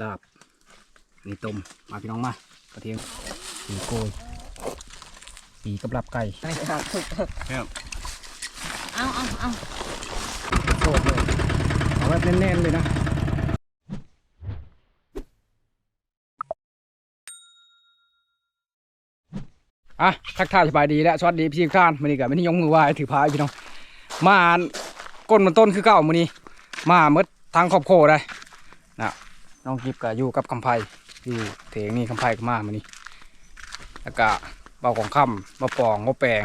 ลาบนี่ต้มมาพี่น้องมากระเทียมสีโกยสีกับลาบไก่เอาเอาเอาโคตรเลยเอาแบบแน่นๆเลยนะอะทักทายสบายดีและสวัสดีพี่ทุกท่านวันนี้กับไม่ได้ยกมือไหว้ถือพายพี่น้องมาก้นมันต้นคือเก่ามื้อนี้มาเมื่อทางครอบครัวได้นะ น้องกิฟก็อยู่กับคำไพอยู่เถงนี่คำไพก็มามื้อนี้แล้วก็เบาของค่ำมาปองมาแปลง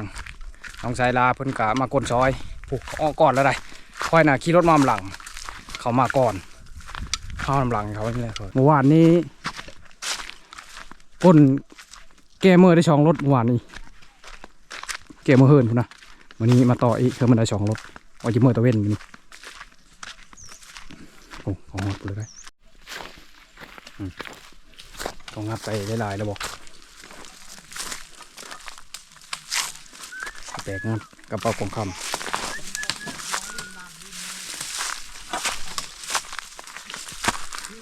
น้องชายลาเพิ่นก็มากลนซอยผูกอ้อก่อนแล้วได้ค่อยน่ะขี่รถมาหลัง เขามาก่อนเข้าหลังเขานี่แหละเมื่อวานนี้ก้นแก้เมื่อได้ช่องรถเมื่อวานนี้แก้เมื่อเฮิรนพุ่นนะวันนี้มาต่ออีกเพื่อมันได้ช่องรถว่าจะเมื่อตะเว้นนี่โอ้ของหมดเลยได้ ต้องงัดไปหลายๆแล้วบอกแตกงัดกระเป๋าของคำ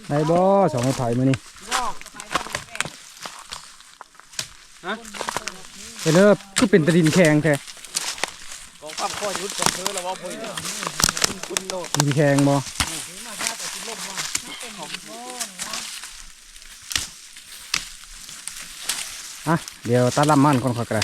ได้บ่สองไม้ไผ่มานี่ไปเลิกคือเป็นตะดินแข็งแท้กองข้ามข้อยุดกับเธอแล้วว่าพุ่ยคุณโนดดินแข็งบ่อ่ะเดี๋ยวตัดลำมันก่อนค่อยกระ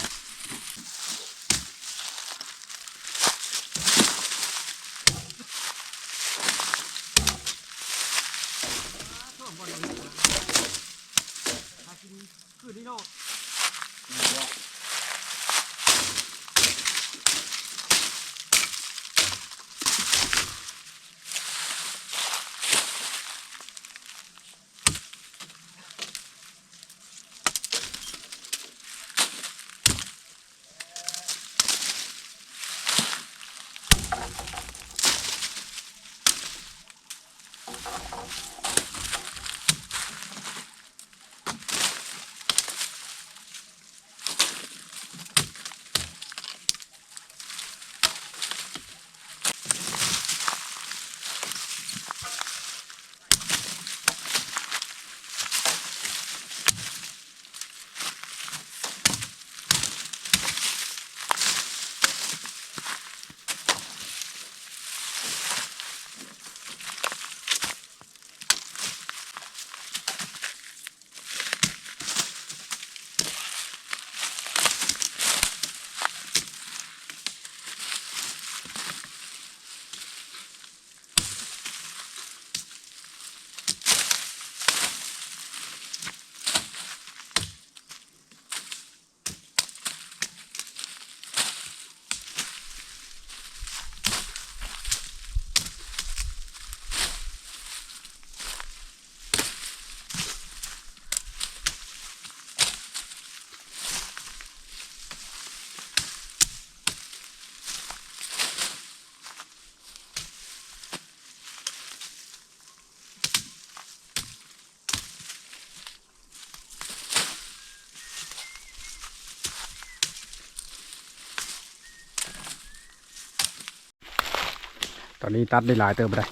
อนนี้ตัดได้หลายเติมไปได้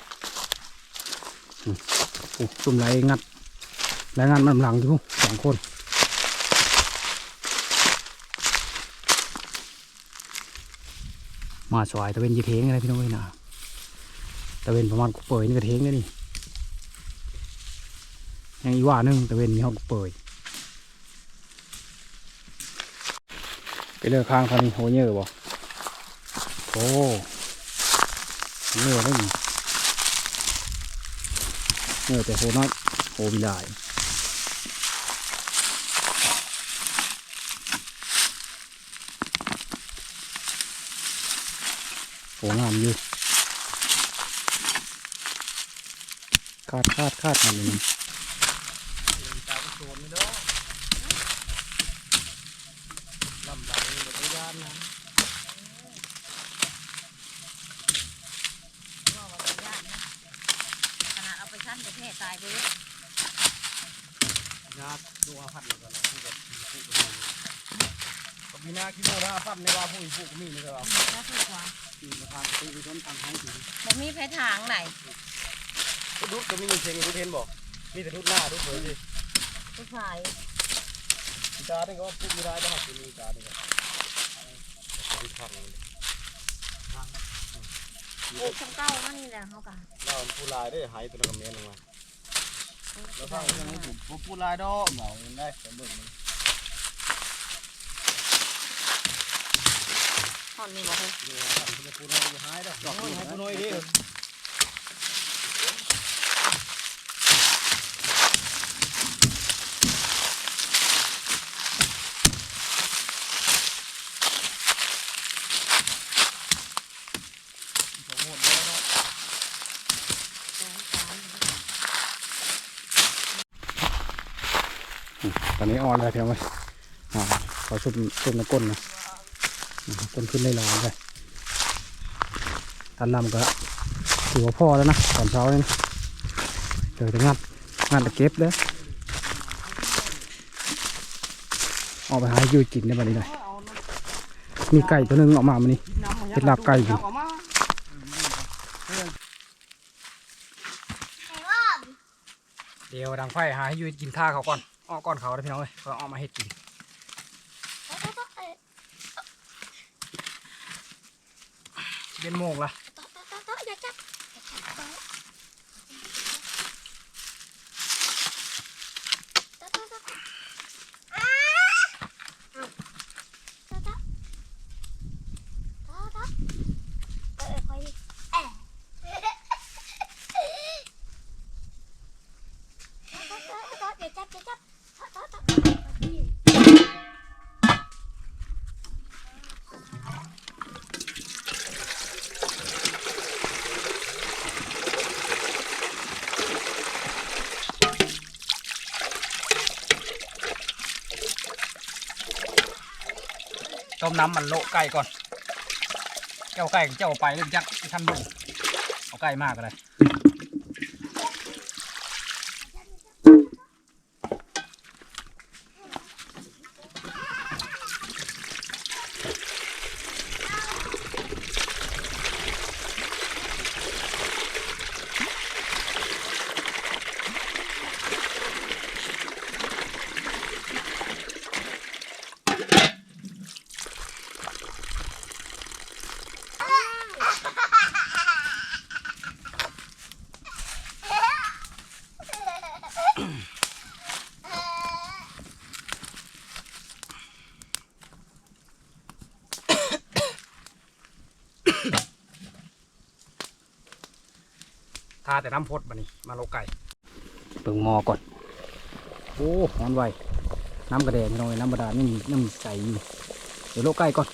อืมโอ้ซุ่มไรงัดไรงัดมันหลังอยู่สองคนมาสวายตะเวนยีเทงอะไรพี่น้องเอ้ยนะตะเวนประมาณกุเปยนี่ก็เทงเลยนี่ยังอีกว่านึงตะเวนมีห้องกุเปยไปเลือกข้างเขานี่โหเยอะบ่โอ้ เยอะเลยนี่เยอแต่โหน้อยโหวิลายโหงามอยู่คาดคาดคาดมันเลยนี่ตากเลำไหลแบบไม่ด้นนะ ว่าว่าเป็นญาตินะข นาดเอาไปชั้นประเทศตายไปเลยญาติดูอาพัดเลยกันนะผู้แบบผู้กันเลยก็มีหน้าขี้โมราฟันในว่าผู้ผู้ก็มีนี่ก็เราน่าถูกกว่าตีมาทางตีไปชนทางห้องตีบ่มีแพ้ทางไหนดุดก็มีเชียงดุดเห็นบอกมีแต่ดุดหน้าดุดเลยสิผู้ชายอีกาเนี่ยก็พูดไม่ได้ต้องหักเป็นอีกาเนี่ยก็ดุดพังเลยโอ้ช่างเก้ามันนี่แหละเขากัน เราผู้ลายได้หายตัวกระเมียนลงมาแล้วฟังเรื่องนี้ผมผู้ลายดอกเหมาได้แต่เบิ่งมันหอนนี่บอกเลยนี่ครับคุณผู้น้อยหายดอกดอกให้ผู้น้อยดิ ตอ นนี้ออนแล้วเพียงไว้อ่าขอชุบชุบในก้นนะอืมก้นขึ้นได้ลายเลยทันลำก็ถือว่าพ่อแล้วนะตอนเช้านี่นะเดี๋ยวจะงัดงัดตะเก็บเด้ออกไปหาให้อยูกินได้บัดนี้เลยมีไก่ตัวหนึงออกมามันนี่เฮ็ดลาบไก่อยู่เดี๋ยวดังไฟหาให้ยูกินท่าเขาก่อน ออกก่อนเขาเลยพี่น้องเลยเขาออกมาเห็ดกินเป็นโมงละ ต้ม น้ำมันโละไก่ก่อนเจ้าไก่เจ้าเอาไปเลยจักที่ท่านดูเอาไก่มากเลย แต่น้ำพดบันนี้มาโลไก่เปิงหมอก่อน โอ้หอนไวน้ำกระแดงพี่น้องเอ้ยน้ำบาดาลนี่มีน้ำใสอยู่เดี๋ยวโลไก่ก่อน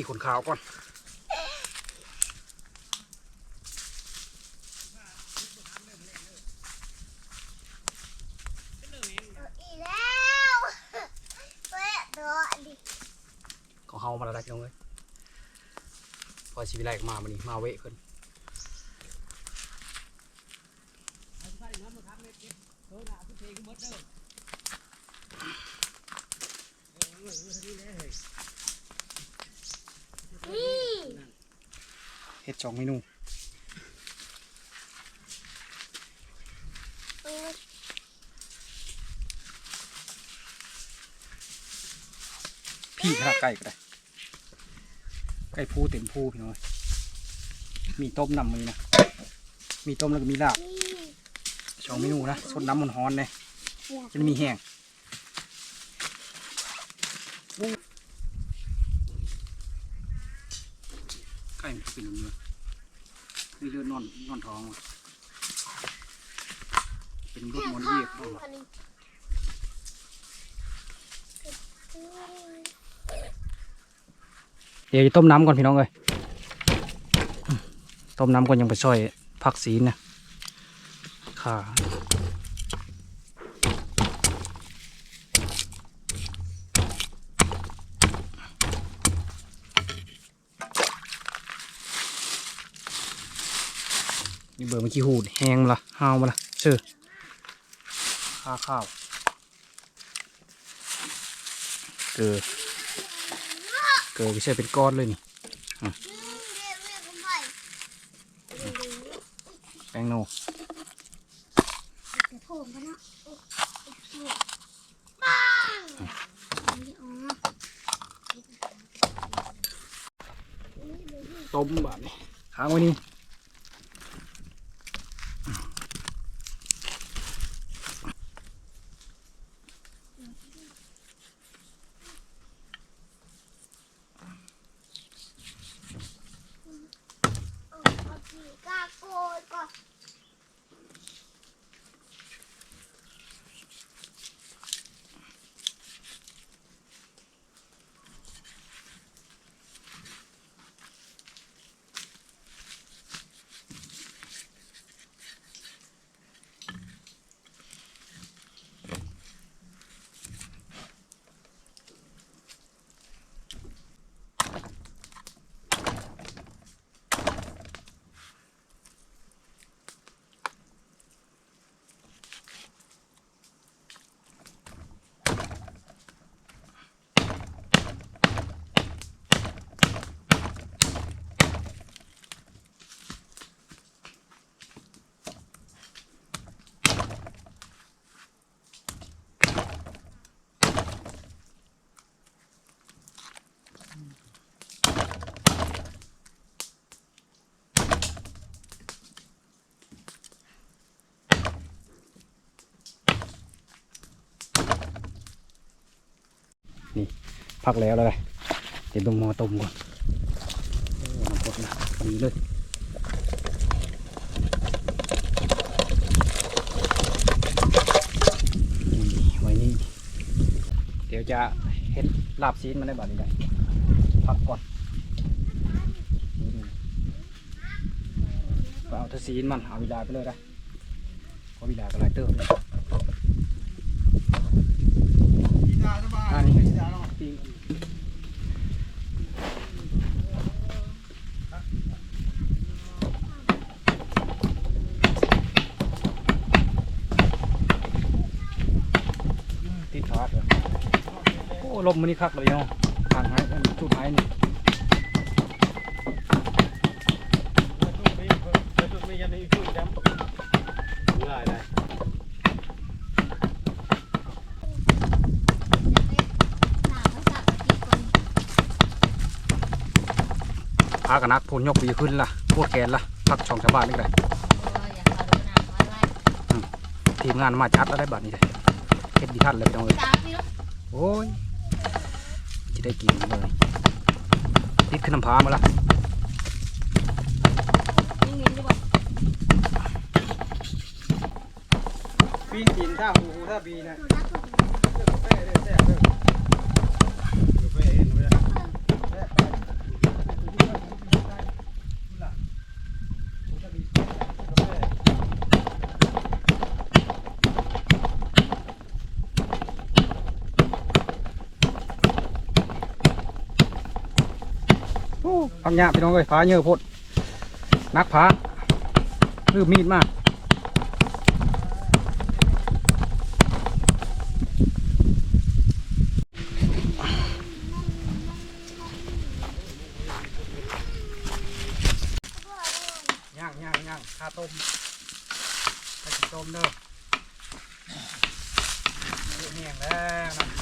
ขี่ขนขาวก่อนของเฮามาแล้วพี่น้องเลยพอชีวิไลออกมาวันนี้มาเวะเพิ่น องเมนูพี่ขนาดไก่ก็ได้ ไก่พูเต็มพูพี่น้อย มีต้มนำมือนะ มีต้มแล้วก็มีลาบนี่สองเมนูนะสดน้ำมันฮ้อนเลยจะมีแห้งไก่มันเป็นแบบ นี้วะมีเลือดนอนนอนท้องวะเป็นรสมอนเยียบเอาวะอันนี้เดี๋ยวจะต้มน้ำก่อนพี่น้องเลยอืมต้มน้ำก่อนยังไปซอยผักสีนะข่า เบอร์เมื่อกี้หูดแห้งมาละห้าวมาละเชื่อข้าข้าวเกลือเกลือไม่ใช่เป็นก้อนเลยนี่แป้งโนต้มแบบนี้ค้างไว้นี่ พักแล้วแล้วเดี๋ยวเบิ่งมอต้มก่อนโอ้น้ำกดนะดีเลยไว้นี่เดี๋ยวจะเฮ็ดลาบซีนมาได้บ่นี้ได้พักก่อนเอาแตะซีนมันเอาเวลาไปเลยได้เพราะเวลาก็หลายเติมเลย กีตาร์สบาย อันนี้ กีตาร์เนาะ ปิ้งติดทอดเหรอโอ้ ลมมันนี่คักเลยเนาะทางไห้มันจุดไห้นี่แล้วจุดนี้แล้วจุดนี้ยันนี้จุดดำง่ายได้หนาไม่สับกี่คนพากันนักพูนยกไปขึ้นล่ะโคตรแกนล่ะพักช่องชาวบ้านนี่ก็ได้โอ้ยอย่าเขาดูหนาไว้ไว้ทีมงานมาจัดแล้วได้บัดนี้เลยเฮ็ดดีทันเลยพี่น้องเอ้ยจ้าพี่ลูกโอ้ย จะได้กินเลยติดขึ้นน้ำพามาละยิ่งมินดีกว่าปีนดินท่าหูหูท่าบีนะ ดูนะถูก เลือกกาแฟเลยแซ่บเลยกาแฟเห็นไหมล่ะแซ่บไปกาแฟ น พักหญ้าพี่น้องเอ้ยพาเยอะพดนักพาลืมมีดมากย่างย่างย่างข้าต้มข้าต้มเด้อเยอะแห้งแล้วนะ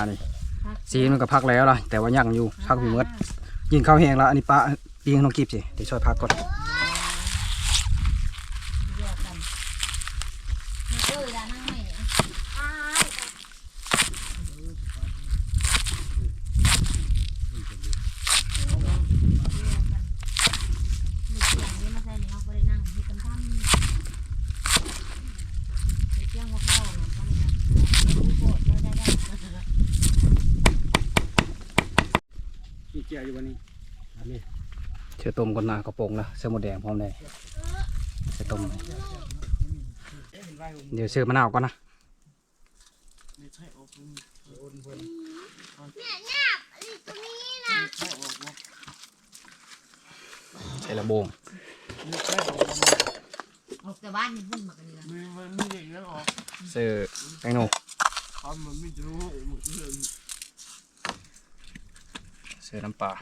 อันนี้ สีมันก็พักแล้วล่ะแต่ว่ายังอยู่พักอยู่เมื่อยิงข้าวแห้งแล้วอันนี้ปลาปีงน้องกีบสิเดี๋ยวช่วยพักก่อนเยอะกันมีเจอแล้วนั่งไม่เนี่ย อ้าย มีเสียงนี้มาใส่ในเขาก็ได้นั่งมีกันท่านมีเสียงว่าเข้าเนาะเขาไม่ได้รู้โกรธได้ได้ได้ มีเกียร์อยู่วันนี้อันนี้ เชื่อต้มก่อนหน้ากระโปรงละเสื้อหมดแดงพร้อมเลยเชื่อต้มเลยเดี๋ยวเชื่อมะนาวก่อนนะไม่ใช่ออกโอนเพิ่นเนี่ยหยาบอันนี้ตรงนี้นะใช่ออกบ่ใส่ระโบงไม่ใช่ออกบ่ออกจากบ้านนี่พุ่นมากันเลยมันมันไม่ได้ยังออกเสื้อแตงโนคำมันไม่รู้หมดเรื่องเสื้อน้ำปลา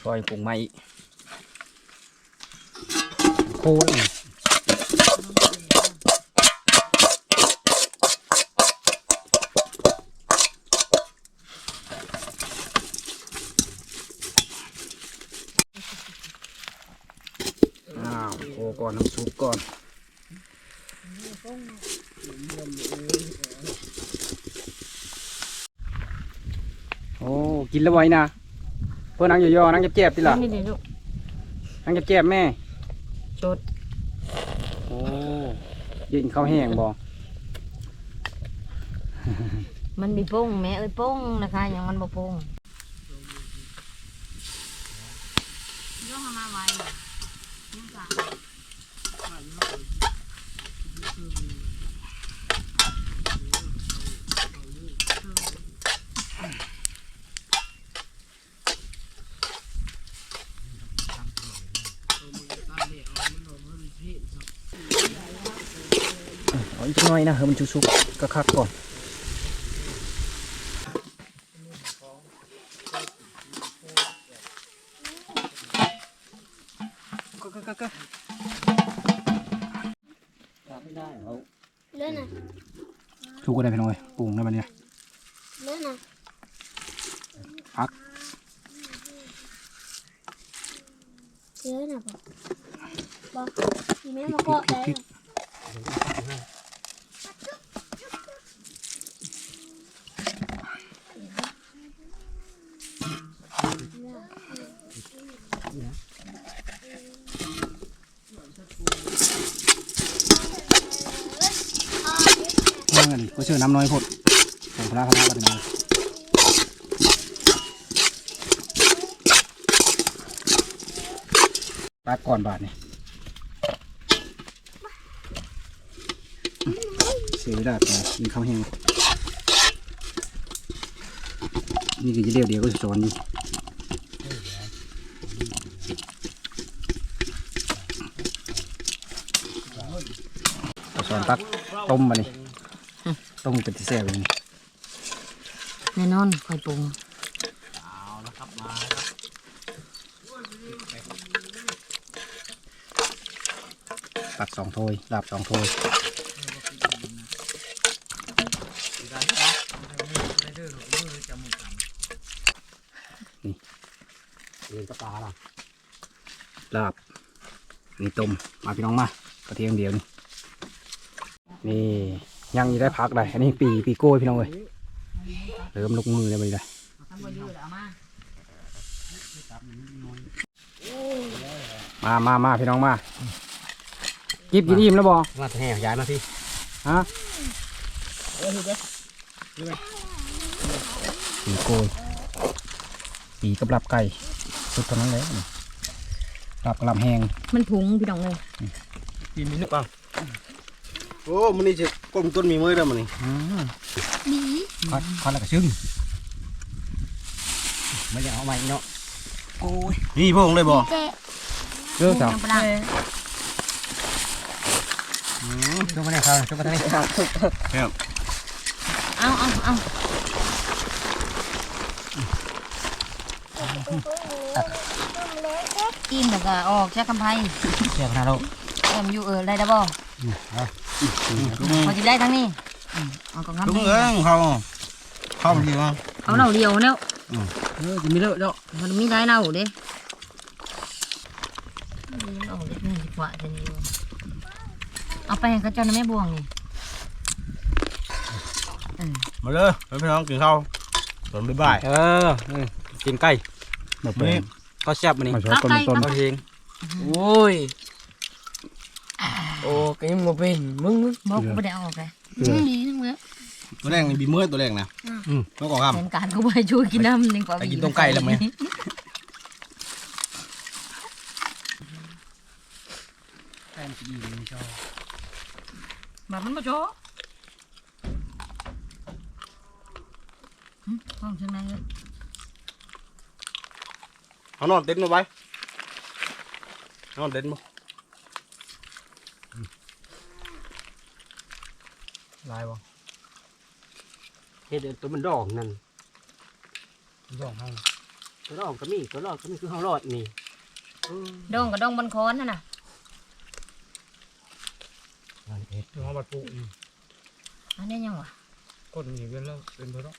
มีฟอยปรุงไม้อีกโค้ดอ้าวโคก่อนน้ำซุปก่อนโอ้กินแล้วไว้นะ พื่อนนั่งย่อๆนั่งเจ็บๆติล่ะนี่นี่ลูกนั่งเจ็บๆแม่ชดโอ้ยิงข้าวแห้งบ่มันมีโป้งแม่เอ้ยโป้งนะคะยังมันบ่โป้งย่อมาไว้ยังจ้ะ เอาอีกห น่อยนะเฮ้ยมันชุกๆก็คักก่อนก็ก็ก็ก็เล่นนะชุกก็ได้พี่น้อยปรุงได้ปะเนี่ยเล่นนะพักเล่นนะบอกบอกมีแม่มาเกาะได้ น้ำน้อยพดใส่พลาคณะก็ได้นะตักก่อนบาทนี่เสียดาดไปกินข้าวแห้งนี่ก็จะเดียวเดียวก็จะสอนนี่ก็สอนตักต้มมานี่ ต้มเป็นที่แซ่บเลยนี่แน่นอนคอยปรุงเอาละครับมาครับตักสองถ้วยลาบสองถ้วยการที่เราในเรื่องของมือจะมือทำเรียนกระปาล่ะลาบนี่ต้มมาพี่น้องมากระเทียมเดียวนี่นี่ ยังอยี่ได้พักได้อันนี้ปีปีโก้ยพี่น้องเลยเริ่มลุกมือเลยไปเลยทำบ่อยู่แล้วเอามามามามาพี่น้องมา กิบกินอิ่มแล้วบอมาแห่ย้ายมาพี่ฮะปีโก้ยปีกับลาบไก่สุดเท่านั้นเลยรับกระลำแหงมันถุงพี่น้องเลยกินมีนึกบ้างโอ้มันนี่จะก้มต้นมีมือเด้อมันนี่หนีคอนคอนแล้วก็ซึ้งไม่อยากเอาใหม่เนาะโอ้ยนี่พวกผมเลยบ่เจ๊เรื่องสาวยังปลาช่วงนี้ครับช่วงนี้เอาเอาเอาเล็กเอ๊ะกินแล้วก็ออกจากกำไพเสียบนาเราเอ็มอยู่เออได้ดับบ่ พอจะได้ทั้งนี้อืมเอาของ đúng คำ rồi không không gì không เอาเน่าเดียวเนาะเออจะมีเลอะเนาะมันมีได้เน่าเด้นี่เอาเล็กนี่ดีกว่าจะนี่เอาไปให้เขาเจ้าหน้าแม่บวงนี่ mà lên phải không kiền không còn bye bye เออกินไก่แบบนี้ก็แซ่บมันนี่เอาไก่ต้น เอาเพลงโอ้ย โอ้ก็ยังบ่เป็นมึงมึงบอกกูไม่ได้เอาออกเลยหนีทั้งหมด tôi đang bị mới tôi đang nè nó còn แผ không นการเขาไปช่วยกินน้ำยังกว่าไปกินต้มไก่แล้วไหมแป้งสีนี่ชอบแบบมันมาโชว์ห้องชั้นในเลย nó non tính nó bay nó non tính mà ลายบ่เฮ็ดตัวมันดอกนั่นย่องให้ตัวดอกก็มีตัวดอกก็มีคือเฮารอดนี่ดองกับดองบนคอนนั่นน่ะถึงเอาบัดปุ๊อันนี้ยังวะกดนี่เป็นแล้วเป็นเพราะ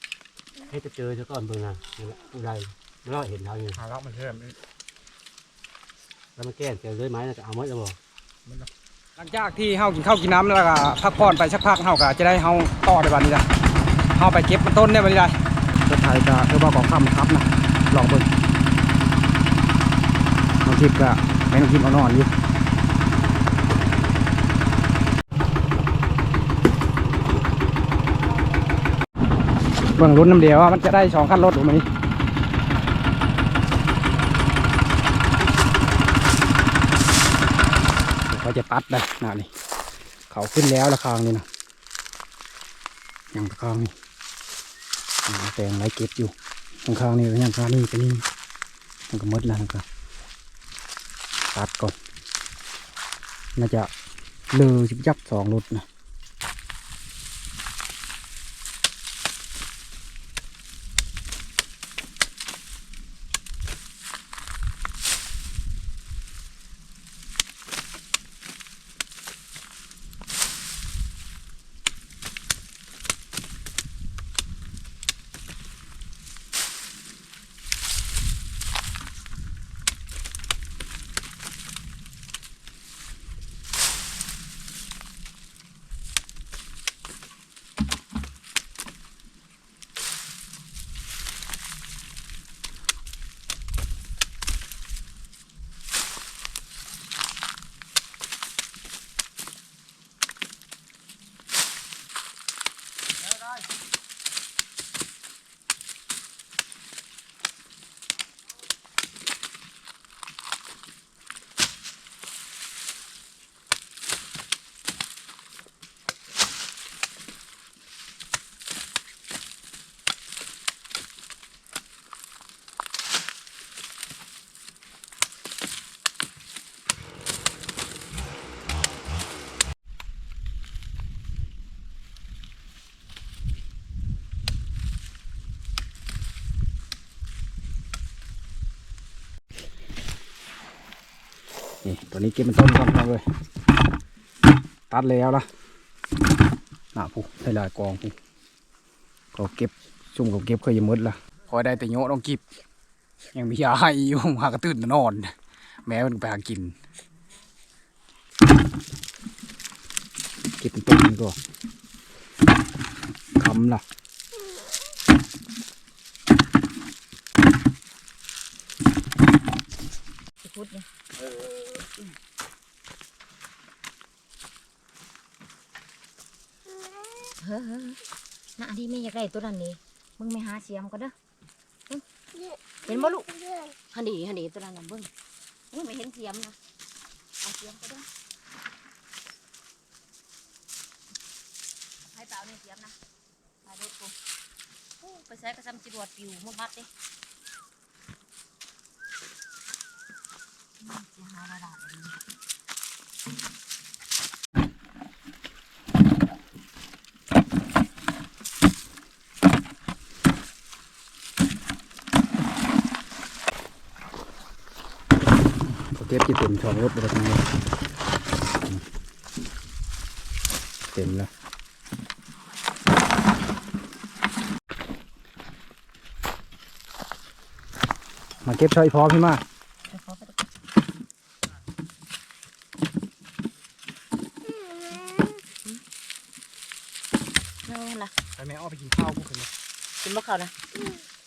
ให้จะเจอซะก่อนเบิ่งน่ะนี่แหละผู้ใดแล้วเห็นทางนี้หาลักมันแซ่บแล้วมันแก้เจอเลยไม้แล้วก็เอาไว้แล้วบ่ หลังจากที่เฮากินข้าวกินน้ำแล้วก็พักผ่อนไปสักพักเฮาก็จะได้เฮาต่อในวันนี้ละเฮาไปเก็บต้นได้วันนี้ได้จะถ่ายก็คือว่าของคำครับนะลองเบิ่งน้องทิพย์ก็แม่น้องทิพย์เอานอนอยู่เบิ่งรุ่นน้ำเดียวว่ามันจะได้สองคันรถหรือไม่ เขาจะตัดได้หน้านี่เขาขึ้นแล้วละคางนี่นะยังตะคางนี่แต่งไรเก็บอยู่ข้างนี่ยังข้างนี่ก็นี่มันก็มดแล้วนะก็ตัดก่อนน่าจะเลือยับสองรถนะ นี่ตัวนี้เก็บมันต้นก่อนครับเลยตัดแล้วล่ะน่ะผู้ได้หลายกองผู้ก็เก็บซุ่มก็เก็บเคยยมดละพอได้แต่โยต้องกิบยังมียาให้อยู่หากระตื่นนอน แม้มันไปหากินเก็บเป็นต้นนี่ก็คำล่ะพุดเนี่ย เฮ้อเฮ้อน่ะที่แม่อยากได้ตัวนั้นนี่มึงไม่หาเสียมก็เด้อหึเห็นบ่ลูกฮันดีฮันดีตัวนั้นน่ะเบิ่งอุ้ยไม่เห็นเสียมนะเอาเสียมไปด้วยให้เปล่าเนี่ยเสียมนะไปดูกูโอ้ไปใช้กระซำจรวดปิวมาบัดดิ มเสียหายระดับเลยเขาเก็บที่เต็มช่องรถไปทั้งหมดเต็มแล้วมาเก็บช่อยพร้อมพี่มาเดี๋ยวขอไปดูเอาล่ะ ไปแม่อ้อไปกินข้าวพวกกันเลยกินมะเขานะ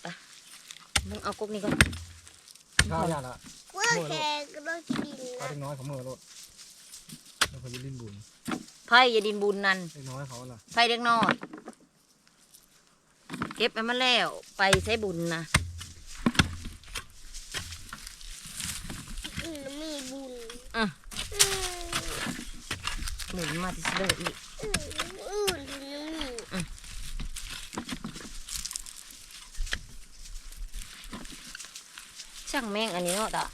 ไปมึงเอากุ๊กนี่ก่อนข้าวยาละว่าแกก็ต้องกินข้าวเล็กน้อยเขาเมื่อรถแล้วเขาจะลิ้นบุญไผ่อยาดินบุญนั่นเล็กน้อยเขาล่ะไผ่เล็กน้อยเก็บไปมาแล้วไปใช้บุญนะอืมมีบุญอะอืมหนุนมาที่เสลออีก อืมอืมถึงยังมี ช่างแม่งอันนี้เนาะตา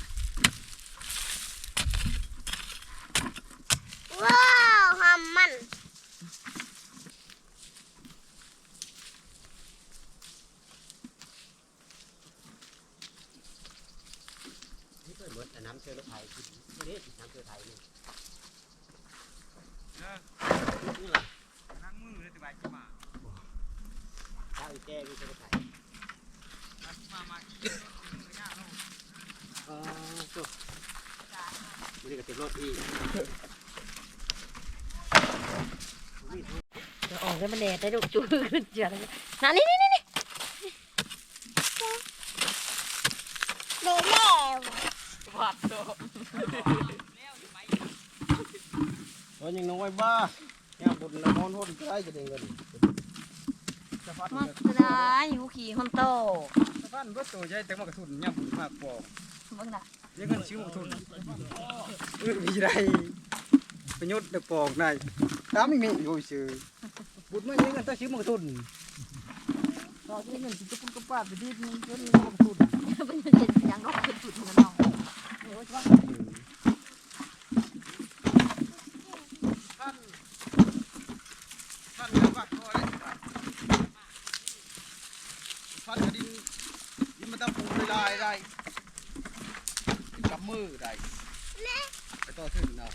ว้าวหอมมันนี่ก็เหมือนแต่น้ำเชื้อรถไถกินไม่ได้น้ำเชื้อไถนี่นี่แหละ นั่งมือเลยสบายกินมา ข้าวอีแก้มีเชื้อรถไถ มามา อ๋อจุ๊บไม่ได้กับเต็ม รถอีกเดี๋ยวออกได้มาแดดได้ดุจุ๊ขึ้นเจียเลยนั่นนี่นี่นี่นี่เด็กแล้ววัดโตตัวยังน้อยบ้าเนี่ยบุญละมอนหุ่นใกล้จะได้เงินสะพานมักจะได้หูขี่ฮอนโตสะพานรถตัวใหญ่แต่มากระทุนย่ำบุญมากปอกเบิ่งน่ะ ยังเงินชิ้วกระทุนเออมีได้ประโยชน์เด็กปอกได้ตามไม่มีอยู่ชื่อบุญมันยังเงินต้องชิ้วมากระทุนตอนนี้เงินสิจะปุ่นกระปาดไปที่นึงเงินมากระทุนเป็นเจ็ดยังรอกขึ้นจุดกันเนาะ ท่านเรือวักก็ได้ท่านกระดินดินมันต้องปูเวลาได้กับมื อได้ไปต่อถึงเนาะ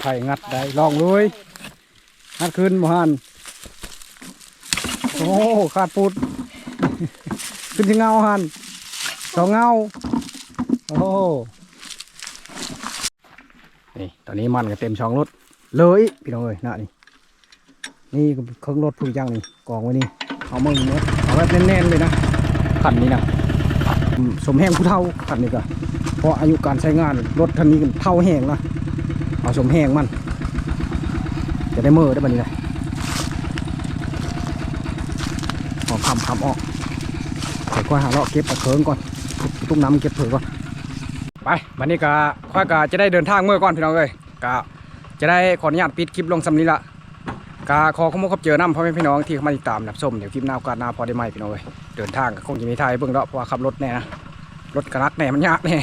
ไผ่งัดได้ลองเลยงัดขึ้นบ่ฮันโอ้ขาดปุด ขึ้นที่เงาฮันสองเงาโอ้นี่ตอนนี้มันก็เต็มช่องรถเลยพี่น้องเอ้ยน่ะนี่นี่เครื่องรถผู้ย่างนี่กองไว้นี่เอามือเนาะเอาแบบแน่นๆเลยนะขันนี้นะสมแห้งผู้เท่าขันนี้ก็เพราะอายุการใช้งานรถคันนี้ก็เท่าแห้งนะเอาสมแห้งมัน จะได้เมื่อได้บันนี้เลยเออกคำคำออกเดี๋ยว ค่อยหาเลาะเก็บเคิงก่อนตุ้มน้ำเก็บเผือก่อนไปวันนี้ก็ค่อยก็จะได้เดินทางเมื่อก่อนพี่น้องเลยก็จะได้ขออนุญาตปิดคลิปลงสำนี้ละก็ขอขโมยขอบเจอน้ำพ่อแม่พี่น้องที่เข้ามาติดตามรับชมเดี๋ยวคลิปหน้าโอกาสหน้าพอได้ไหมพี่น้องเลยเดินทางก็คงจะมีทายเบื้องเลาะเพราะว่าขับรถแน่นะรถกระนักแน่มันยากแน่